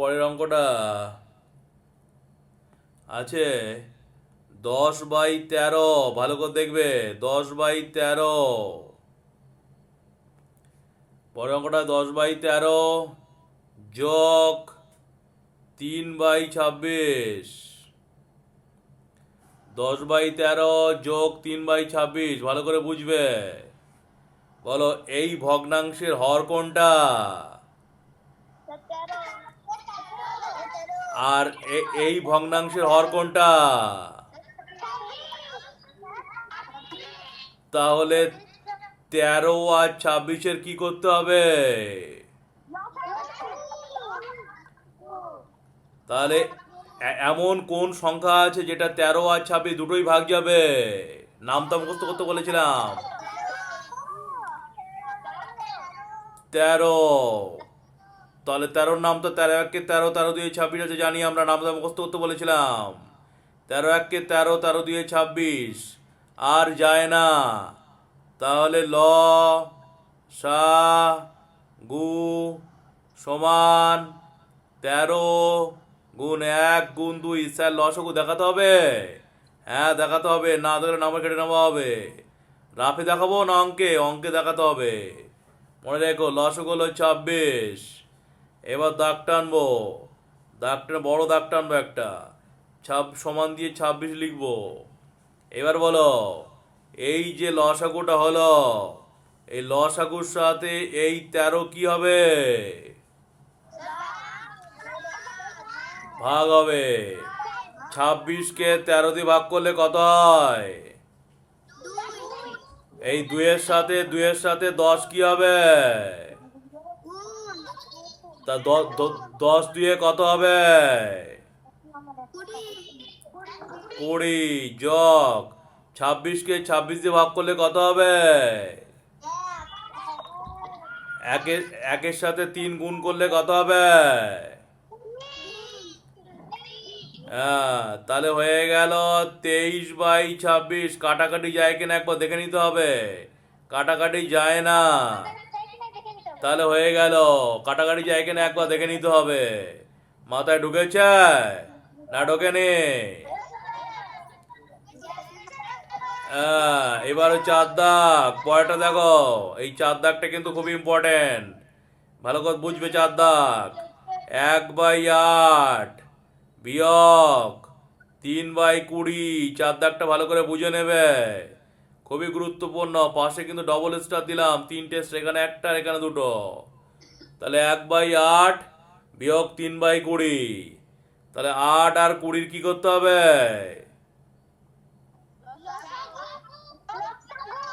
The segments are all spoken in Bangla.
পরের অঙ্কটা? আছে। দশ বাই তেরো, ভালো করে দেখবে। দশ বাই তেরো। পরের অঙ্কটা, দশ বাই তেরো যোগ তিন বাই ছাব্বিশ। দশ বাই তেরো যোগ তিন বাই ছাব্বিশ, ভালো করে বুঝবে। বলো, এই ভগ্নাংশের হর কোনটা? আর এই ভগ্নাংশের হর কোনটা? তাহলে তেরো আর ছাব্বিশের কি করতে হবে? তাহলে এমন কোন সংখ্যা আছে যেটা তেরো আর ছাব্বিশ দুটোই ভাগ যাবে? নামটা মুখস্থ করতে বলেছিলাম। তেরো। তাহলে তেরোর নাম তো তেরো এককে তেরো তেরো দিয়ে ছাব্বিশ আছে, জানি আমরা নামটা মুখস্থ করতে বলেছিলাম। তেরো এককে তেরো তেরো দিয়ে ছাব্বিশ। আর যায় না। তাহলে ল, সা, গু, সমান তেরো গুণ এক গুণ দুই। স্যার লসগু দেখাতে হবে? হ্যাঁ দেখাতে হবে। না দেখলে নাম্বার কেটে নেওয়া হবে। রাফে দেখাবো না অঙ্কে? অঙ্কে দেখাতে হবে। মনে রেখো হলো ছাব্বিশ। এবার দাগ টানবো। দাগ টান বড় দাগ টানবো একটা। ছাব সমান দিয়ে ছাব্বিশ লিখব। এবার বলো, এই যে লসাগুটা হলো, এই লসাগুর সাথে এই তেরো কি হবে? ভাগ হবে। ছাব্বিশকে তেরো দিয়ে ভাগ করলে কত হয়? এই দুইয়ের সাথে দুইয়ের সাথে দশ কি হবে? তা দশ দুয়ে কত হবে? কুড়ি, যোগ। ছাব্বিশকে ছাব্বিশ দিয়ে ভাগ করলে কত হবে? একের একের সাথে তিন গুণ করলে কত হবে? হ্যাঁ তাহলে হয়ে গেল তেইশ বাই ছাব্বিশ। কাটাকাটি যায় কিনা একবার দেখে নিতে হবে। কাটাকাটি যায় না। তাহলে হয়ে গেল। কাটাকাটি যায় কিনা একবার দেখে নিতে হবে। মাথায় ঢুকেছে? না ঢোকেনি? হ্যাঁ এবার ওই চার দাগ। পরেরটা দেখো, এই চার দাগটা কিন্তু খুব ইম্পর্টেন্ট ভালো করে বুঝবে চার দাগ। এক বাই আট বিয়োগ তিন বাই কুড়ি। চার দাগটা ভালো করে বুঝে নেবে। খুবই গুরুত্বপূর্ণ। পাশে কিন্তু ডবল স্টার দিলাম। তিনটে এখানে, একটা এখানে দুটো। তাহলে এক বাই আট বিয়োগ তিন বাই কুড়ি। তাহলে আট আর কুড়ির কি করতে হবে?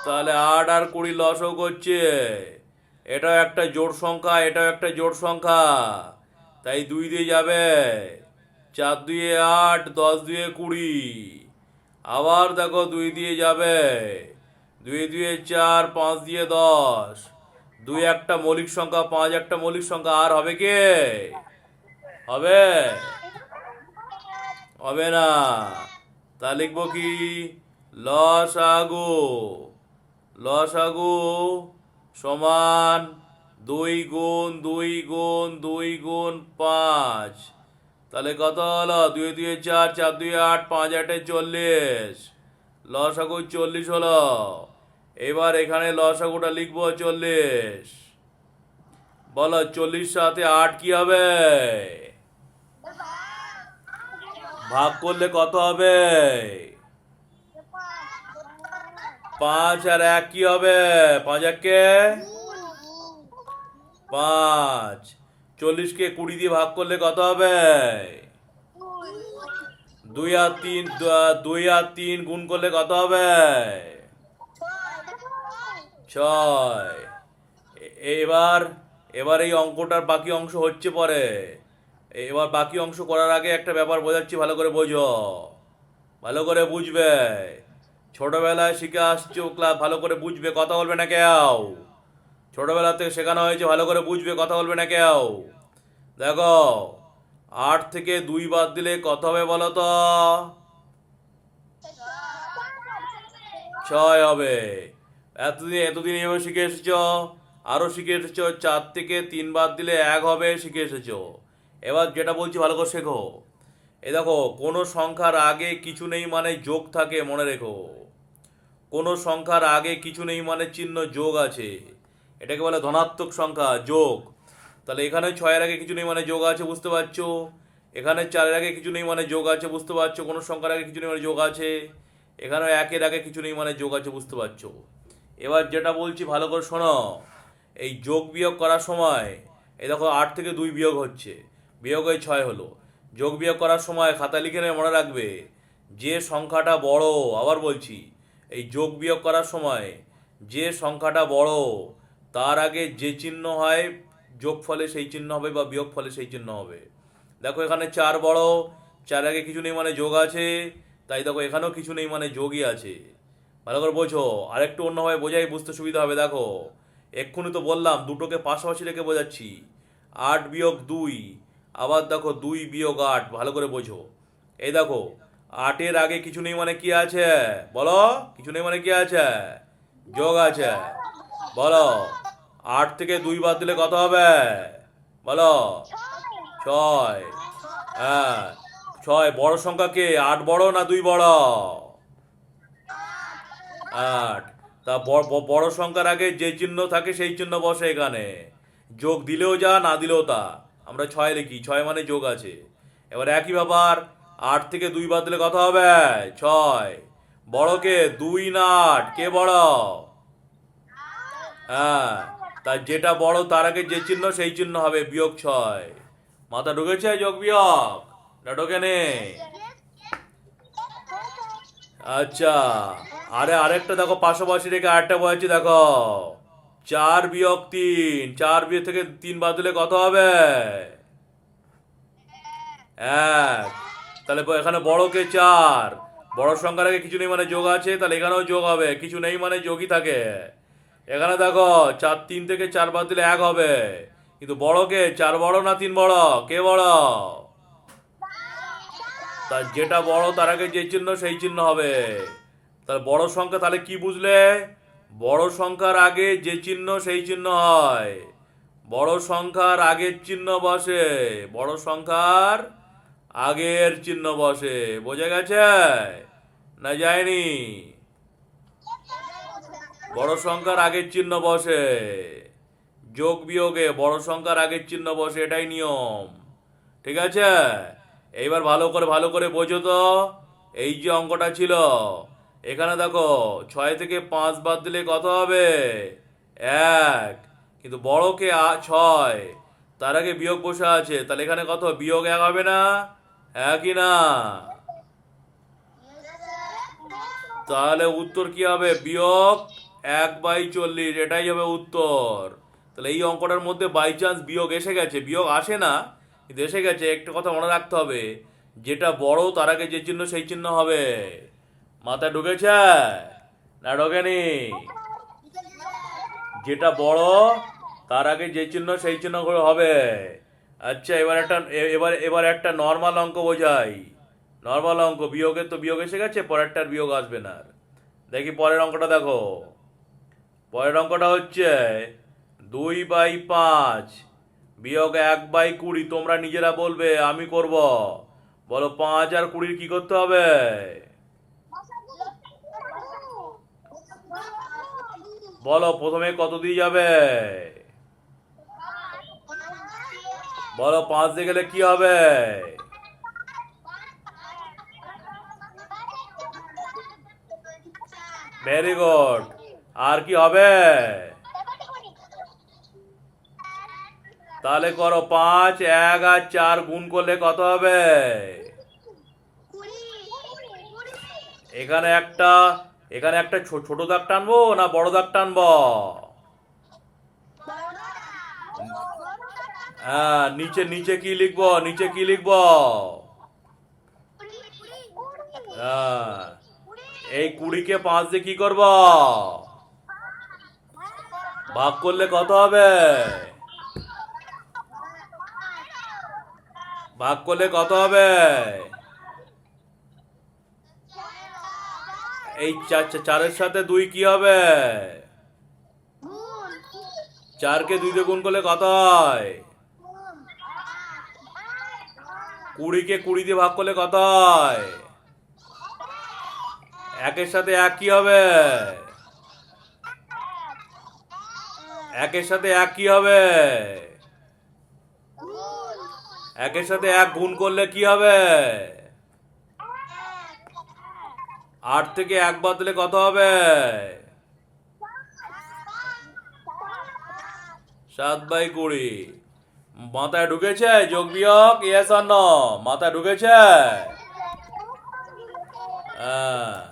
তাহলে আট আর কুড়ি লসও করছে। এটাও একটা জোড় সংখ্যা, এটাও একটা জোড় সংখ্যা। তাই দুই দিয়ে যাবে। চার দুয়ে আট, দশ দুয়ে কুড়ি। আবার দেখো দুই দিয়ে যাবে। দুই দুয়ে চার, পাঁচ দিয়ে দশ। দুই একটা মৌলিক সংখ্যা, পাঁচ একটা মৌলিক সংখ্যা। আর হবে কে? হবে? হবে না। তা লিখব কি? লসাগু। লসাগু সমান দুই গুণ দুই গুণ দুই গুণ, পাঁচ। তাহলে কত হলো? দুই দুই, চার চার, দুই, আট, পাঁচ, আটে চল্লিশ। লসাগু চল্লিশ হলো। এবার এখানে লসাগুটা লিখব চল্লিশ। বলো, চল্লিশ সাথে আট কি হবে? ভাগ করলে কত হবে? পাঁচ আর এক কি হবে? পাঁচ এককে পাঁচ। চল্লিশকে কুড়ি দিয়ে ভাগ করলে কত হবে? দুই আর তিন দুই আর তিন গুণ করলে কত হবে? ছয়। এবার এবার এই অঙ্কটার বাকি অংশ হচ্ছে পরে। এবার বাকি অংশ করার আগে একটা ব্যাপার বোঝাচ্ছি, ভালো করে বোঝো। ভালো করে বুঝবে। ছোটবেলায় শিখে আসছো ক্লাস, ভালো করে বুঝবে, কথা বলবে না কেউ। ছোটবেলা থেকে শেখানো হয়েছে, ভালো করে বুঝবে, কথা বলবে না কেউ। দেখো, আট থেকে দুই বাদ দিলে কত হবে বলো তো? ছয় হবে। এতদিন এতদিন এভাবে শিখে এসেছ? আরও শিখে এসেছ? চার থেকে তিন বাদ দিলে এক হবে, শিখে এসেছ। এবার যেটা বলছি ভালো করে শেখো। এ দেখো, কোনো সংখ্যার আগে কিছু নেই মানে যোগ থাকে, মনে রেখো। কোনো সংখ্যার আগে কিছু নেই মানে চিহ্ন যোগ আছে। এটাকে বলে ধনাত্মক সংখ্যা, যোগ। তাহলে এখানে ছয়ের আগে কিছু নেই মানে যোগ আছে, বুঝতে পারছ? এখানে চারের আগে কিছু নেই মানে যোগ আছে, বুঝতে পারছ? কোনো সংখ্যার আগে কিছু নেই মানে যোগ আছে। এখানে একের আগে কিছু নেই মানে যোগ আছে, বুঝতে পারছ? এবার যেটা বলছি, ভালো করে শোনো। এই যোগ বিয়োগ করার সময়, এই দেখো আট থেকে দুই বিয়োগ হচ্ছে, বিয়োগ হয়ে ছয় হলো। যোগ বিয়োগ করার সময় খাতা লিখে নেবে, মনে রাখবে, যে সংখ্যাটা বড়, আবার বলছি, এই যোগ বিয়োগ করার সময় যে সংখ্যাটা বড় তার আগে যে চিহ্ন হয় যোগ ফলে সেই চিহ্ন হবে বা বিয়োগ ফলে সেই চিহ্ন হবে। দেখো এখানে চার বড়, চার আগে কিছু নেই মানে যোগ আছে, তাই দেখো এখানেও কিছু নেই মানে যোগই আছে। ভালো করে বোঝো, আরেকটু অন্যভাবে বোঝাই বুঝতে সুবিধা হবে, দেখো। এক্ষুনি তো বললাম, দুটোকে পাশাপাশি রেখে বোঝাচ্ছি। আট বিয়োগ দুই, আবার দেখো দুই বিয়োগ আট, ভালো করে বোঝো। এই দেখো, আটের আগে কিছু নেই মানে কি আছে? বলো, কিছু নেই মানে কি আছে? যোগ আছে। বলো। আট থেকে দুই বাদ দিলে কত হবে? বলো। ছয়। হ্যাঁ। ছয়, বড় সংখ্যা কে? আট বড় না দুই বড়? আট। তা বড় সংখ্যার আগে যে চিহ্ন থাকে সেই চিহ্ন বসে এখানে। যোগ দিলেও যা, না দিলেও তা। আমরা ছয় লিখি। ছয় মানে যোগ আছে। এবার একই ব্যাপার। আট থেকে দুই বাদ দিলে কত হবে? ছয়। বড় কে? দুই না আট। কে বড়? হ্যাঁ। তা যেটা বড় তার আগে যে চিহ্ন সেই চিহ্ন হবে বিয়োগ ছয়। মাথা ঢুকেছে যোগ বিয়োগ? না ঢোকে নেই আচ্ছা আরে আরেকটা দেখো, পাশাপাশি রেখে আরেকটা বলেছি দেখো। চার বিয়োগ তিন, চার বিয়োগ থেকে তিন বাদ দিলে কত হবে? এক। তাহলে এখানে বড়কে চার? বড় সংখ্যার আগে কিছু নেই মানে যোগ আছে, তাহলে এখানেও যোগ হবে, কিছু নেই মানে যোগই থাকে। এখানে দেখো, চার, তিন থেকে চার বাদ দিলে এক হবে। কিন্তু বড় কে? চার বড় না তিন বড়? কে বড়? তার যেটা বড়, তার আগে যে চিহ্ন, সেই চিহ্ন হবে। তাহলে বড় সংখ্যা তাহলে কি বুঝলে? বড় সংখ্যার আগে যে চিহ্ন, সেই চিহ্ন হয়। বড় সংখ্যার আগের চিহ্ন বসে, বড় সংখ্যার আগের চিহ্ন বসে। বোঝা গেছে? না যায়নি? বড় সংখ্যার আগের চিহ্ন বসে। যোগ বিয়োগে বড় সংখ্যার আগের চিহ্ন বসে, এটাই নিয়ম। ঠিক আছে? এইবার ভালো করে ভালো করে বোঝো তো। এই যে অঙ্কটা ছিল, এখানে দেখো, ছয় থেকে পাঁচ বাদ দিলে কত হবে? এক। কিন্তু বড়কে ছয়। তার আগে বিয়োগ বসে আছে, তাহলে এখানে কত? বিয়োগ এক হবে না? একই না? তাহলে উত্তর কি হবে? বিয়োগ এক বাই চল্লিশ, এটাই হবে উত্তর। তাহলে এই অঙ্কটার মধ্যে বাই চান্স বিয়োগ এসে গেছে। বিয়োগ আসে না, কিন্তু এসে গেছে। একটা কথা মনে রাখতে হবে, যেটা বড় তার আগে যে চিহ্ন সেই চিহ্ন হবে। মাথায় ঢুকেছে? না ঢোকেনি? যেটা বড় তার আগে যে চিহ্ন সেই চিহ্ন করে হবে। আচ্ছা এবার একটা, এবার এবার একটা নর্মাল অঙ্ক বোঝাই। নর্মাল অঙ্ক, বিয়োগের তো বিয়োগ এসে গেছে, পরেরটার বিয়োগ আসবে না। দেখি পরের অঙ্কটা দেখো। পরের অঙ্কটা হচ্ছে দুই বাই পাঁচ বিয়োগ এক বাই কুড়ি, তোমরা নিজেরা বলবে, আমি করব। বলো পাঁচ আর কুড়ির কি করতে হবে? বলো প্রথমে কত দিয়ে যাবে? বলো পাঁচ দিয়ে গেলে কি হবে? ভেরি গুড আর কি হবে? তাহলে করো পাঁচ, এক আর চার গুণ করলে কত হবে? এখানে একটা এখানে একটা ছোট দাগ টানবো না বড় দাগ টানবো? হ্যাঁ নিচে নিচে কি লিখব? নিচে কি লিখব? হ্যাঁ এই কুড়িকে পাঁচ দিয়ে কি করব? ভাগ করলে কত হবে? ভাগ করলে কত হবে? এই চারের সাথে দুই কি হবে? চারকে দুই দিয়ে গুণ করলে কত হয়? কুড়িকে কুড়ি দিয়ে ভাগ করলে কত হয়? একের সাথে এক কি হবে? একের সাথে এক কি হবে? একের সাথে এক গুণ করলে কি হবে? আট থেকে এক বদলে কত হবে? সাত বাই কুড়ি। মাথায় ঢুকেছে? যোগ বিয়োগ ইয়েস অন্য মাথায় ঢুকেছে? হ্যাঁ।